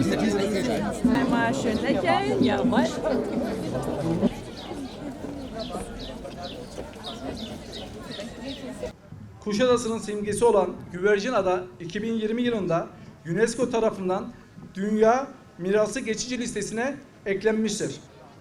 Einmal schön lächeln, jawohl. Kuşadası'nın simgesi olan Güvercin Ada 2020 yılında UNESCO tarafından Dünya Mirası Geçici Listesi'ne eklenmiştir.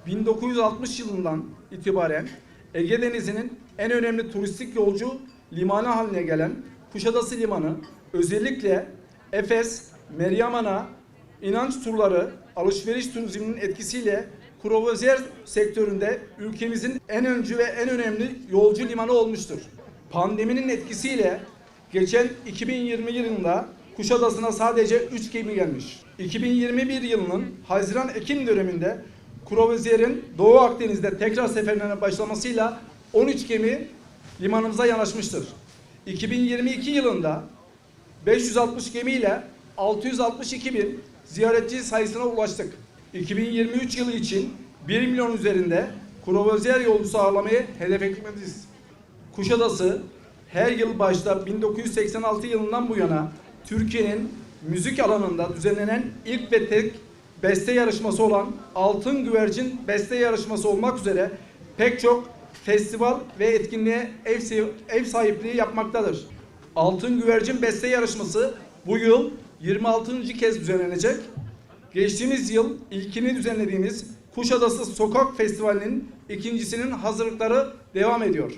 1960 yılından itibaren Ege Denizi'nin en önemli turistik yolcu limanı haline gelen Kuşadası Limanı özellikle Efes, Meryem Ana, inanç turları, alışveriş turizminin etkisiyle kruvaziyer sektöründe ülkemizin en öncü ve en önemli yolcu limanı olmuştur. Pandeminin etkisiyle geçen 2020 yılında Kuşadası'na sadece 3 gemi gelmiş. 2021 yılının Haziran-Ekim döneminde kruvazyerin Doğu Akdeniz'de tekrar seferlerine başlamasıyla 13 gemi limanımıza yanaşmıştır. 2022 yılında 560 gemiyle 662 bin ziyaretçi sayısına ulaştık. 2023 yılı için 1 milyon üzerinde kruvazyer yolcusu ağırlamayı hedef etmekteyiz. Kuşadası her yıl başta 1986 yılından bu yana Türkiye'nin müzik alanında düzenlenen ilk ve tek beste yarışması olan Altın Güvercin Beste Yarışması olmak üzere pek çok festival ve etkinliğe ev sahipliği yapmaktadır. Altın Güvercin Beste Yarışması bu yıl 26. kez düzenlenecek. Geçtiğimiz yıl ilkini düzenlediğimiz Kuşadası Sokak Festivali'nin ikincisinin hazırlıkları devam ediyor.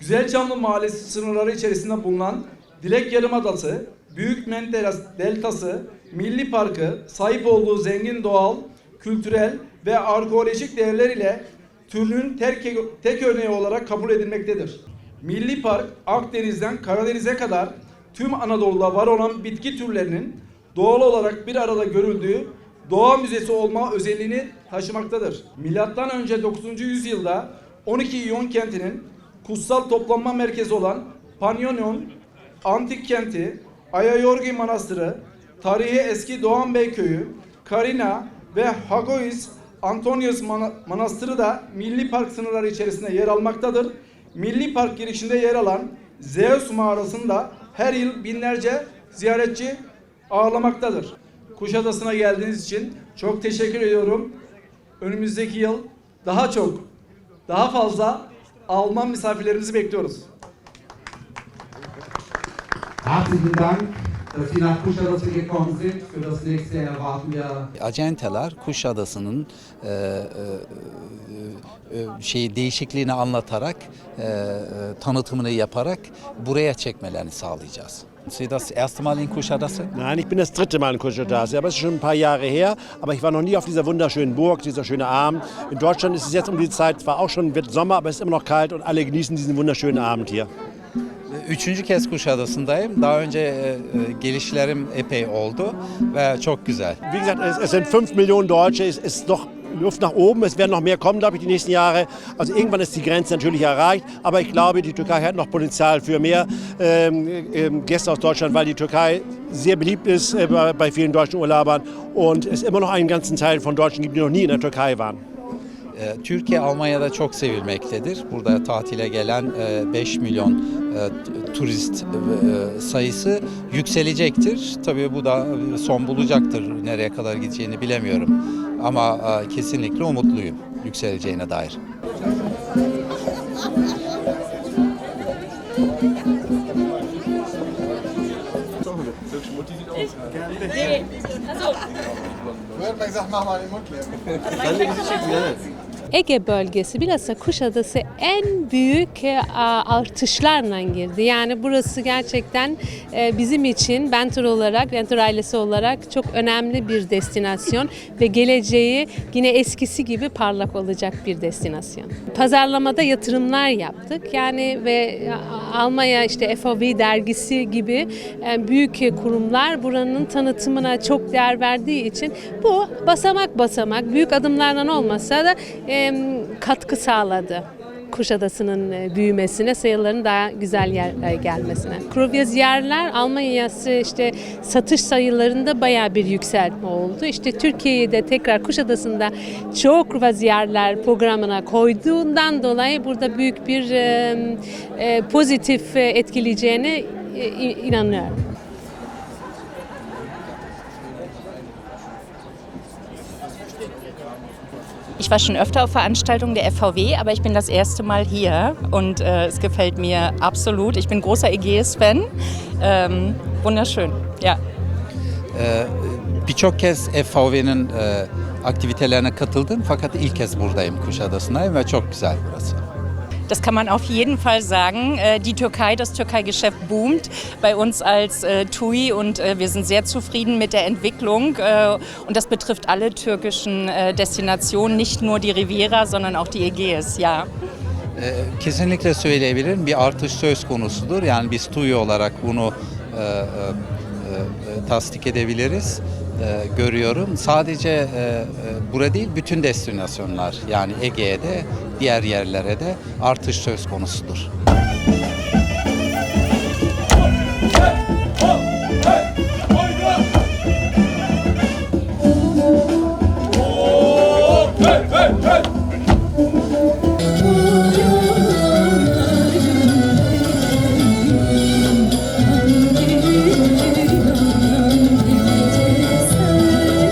Güzelçamlı Mahallesi sınırları içerisinde bulunan Dilek Yarımadası, Büyük Menderes Deltası, Milli Parkı sahip olduğu zengin doğal, kültürel ve arkeolojik değerler ile türünün tek, tek örneği olarak kabul edilmektedir. Milli Park Akdeniz'den Karadeniz'e kadar tüm Anadolu'da var olan bitki türlerinin doğal olarak bir arada görüldüğü doğa müzesi olma özelliğini taşımaktadır. Milattan önce 9. yüzyılda 12 İyon kentinin kutsal toplanma merkezi olan Panionion antik kenti, Ayayorgi Manastırı, tarihi eski Doğan Bey Köyü, Karina ve Hagois Antonius Mana- Manastırı da Milli Park sınırları içerisinde yer almaktadır. Milli Park girişinde yer alan Zeus mağarasında her yıl binlerce ziyaretçi ağırlamaktadır. Kuşadası'na geldiğiniz için çok teşekkür ediyorum. Önümüzdeki yıl daha çok, daha fazla Alman misafirlerimizi bekliyoruz. Herzlichen dass Sie nach Kuschadası gekommen sind. Für das nächste Jahr erwarten wir Acenteler Kuşadası'nın e, e, e, şey değişikliğini anlatarak, e, e, tanıtımını yaparak buraya çekmelerini sağlayacağız. Sie das erste Mal in Kuşadası? Nein, ich bin das dritte Mal in Kuschadasi, aber es ist schon ein paar Jahre her. Aber ich war noch nie auf dieser wunderschönen Burg, dieser schöne Abend. In Deutschland ist es jetzt um die Zeit zwar auch schon, wird Sommer, aber es ist immer noch kalt und alle genießen diesen wunderschönen Abend hier. Üçüncü kez Kuşadası'ndayım. Daha önce e, e, gelişlerim epey oldu ve çok güzel. Wie gesagt, es, es sind 5 Millionen Deutsche, es ist noch Luft nach oben, es werden noch mehr kommen, glaube ich, die nächsten Jahre. Also irgendwann ist die Grenze natürlich erreicht, aber ich glaube, die Türkei hat noch Potenzial für mehr ähm, ähm, Gäste aus Deutschland, weil die Türkei sehr beliebt ist äh, bei, bei vielen deutschen Urlaubern und es immer noch einen ganzen Teil von Deutschen gibt, die noch nie in der Türkei waren. E, Türkiye Almanya'da çok sevilmektedir. Burada tatile gelen e, 5 milyon e, turist e, sayısı yükselecektir. Tabii bu da e, son bulacaktır. Nereye kadar gideceğini bilemiyorum. Ama e, kesinlikle umutluyum yükseleceğine dair. Ege bölgesi bilhassa Kuşadası en büyük e, artışlarla girdi. Yani burası gerçekten e, bizim için Ventur olarak, Ventur ailesi olarak çok önemli bir destinasyon ve geleceği yine eskisi gibi parlak olacak bir destinasyon. Pazarlamada yatırımlar yaptık. Yani ve Almanya işte FOV dergisi gibi e, büyük kurumlar buranın tanıtımına çok değer verdiği için bu basamak basamak büyük adımlarla olmasa da e, katkı sağladı. Kuşadası'nın e, büyümesine, sayıların daha güzel yer, e, gelmesine. Krovyaziyerler Almanya'sı işte satış sayılarında bayağı bir yükselme oldu. İşte Türkiye'yi de tekrar Kuşadası'nda çok krovyaziyerler programına koyduğundan dolayı burada büyük bir e, pozitif etkileyeceğine inanıyorum. Ich war schon öfter auf Veranstaltungen der FVW, aber ich bin das erste Mal hier und äh, es gefällt mir absolut. Ich bin großer Ägäis-Fan. Ähm, wunderschön, ja. Ee, Birçok kez FVV'nin e, aktivitelerine katıldım fakat ilk kez buradayım Kuşadası'ndayım ve çok güzel burası. Das kann man auf jeden Fall sagen. Äh, Die Türkei, das Türkei-Geschäft boomt bei uns als äh, TUI und äh, wir sind sehr zufrieden mit der Entwicklung. Und das betrifft alle türkischen Destinationen, nicht nur die Riviera, sondern auch die Ägäis, ja. Kesinlikle söyleyebilirim bir artış söz konusudur. Yani biz TUI olarak bunu e, e, e, tasdik edebiliriz. E, görüyorum. Sadece e, e, burada değil bütün destinasyonlar yani Ege'de diğer yerlere de artış söz konusudur.